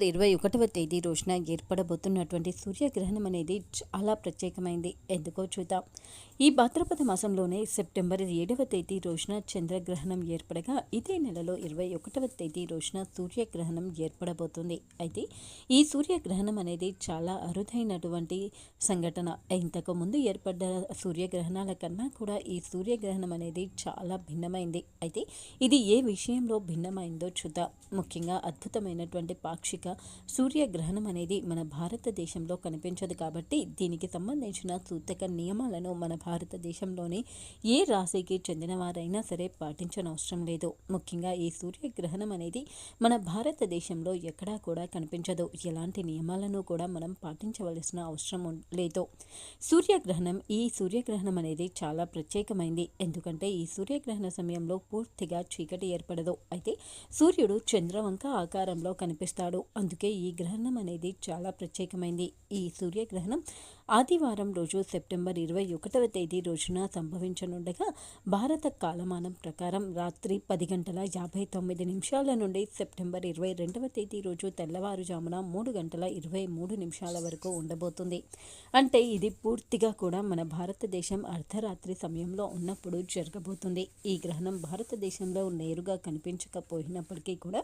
ఇరవై ఒకటవ తేదీ రోజున ఏర్పడబోతున్నటువంటి సూర్యగ్రహణం అనేది చాలా ప్రత్యేకమైంది. ఎందుకో చూద్దాం. ఈ భాద్రపద మాసంలోనే సెప్టెంబర్ ఏడవ తేదీ రోజున చంద్రగ్రహణం ఏర్పడగా ఇదే నెలలో ఇరవై ఒకటవ తేదీ రోజున సూర్యగ్రహణం ఏర్పడబోతుంది. అయితే ఈ సూర్యగ్రహణం అనేది చాలా అరుదైనటువంటి సంఘటన. ఇంతకు ముందు ఏర్పడ్డ సూర్యగ్రహణాల కన్నా కూడా ఈ సూర్యగ్రహణం అనేది చాలా భిన్నమైంది. అయితే ఇది ఏ విషయంలో భిన్నమైందో చూద్దాం. ముఖ్యంగా అద్భుతమైనటువంటి పాక్షిక సూర్యగ్రహణం అనేది మన భారతదేశంలో కనిపించదు కాబట్టి దీనికి సంబంధించిన సూతక నియమాలను మన భారతదేశంలోని ఏ రాశికి చెందిన వారైనా సరే పాటించనవసరం లేదు. ముఖ్యంగా ఈ సూర్యగ్రహణం అనేది మన భారతదేశంలో ఎక్కడా కూడా కనిపించదు. ఎలాంటి నియమాలను కూడా మనం పాటించవలసిన అవసరం లేదు. సూర్యగ్రహణం ఈ సూర్యగ్రహణం అనేది చాలా ప్రత్యేకమైంది. ఎందుకంటే ఈ సూర్యగ్రహణ సమయంలో పూర్తిగా చీకటి ఏర్పడదు. అయితే సూర్యుడు చంద్రవంక ఆకారంలో కనిపిస్తాడు. అందుకే ఈ గ్రహణం అనేది చాలా ప్రత్యేకమైంది. ఈ సూర్యగ్రహణం ఆదివారం రోజు సెప్టెంబర్ ఇరవై ఒకటవ తేదీ రోజున సంభవించనుండగా భారత కాలమానం ప్రకారం రాత్రి పది గంటల యాభై తొమ్మిది నిమిషాల నుండి సెప్టెంబర్ ఇరవై రెండవ తేదీ రోజు తెల్లవారుజామున మూడు గంటల ఇరవై మూడు నిమిషాల వరకు ఉండబోతుంది. అంటే ఇది పూర్తిగా కూడా మన భారతదేశం అర్ధరాత్రి సమయంలో ఉన్నప్పుడు జరగబోతుంది. ఈ గ్రహణం భారతదేశంలో నేరుగా కనిపించకపోయినప్పటికీ కూడా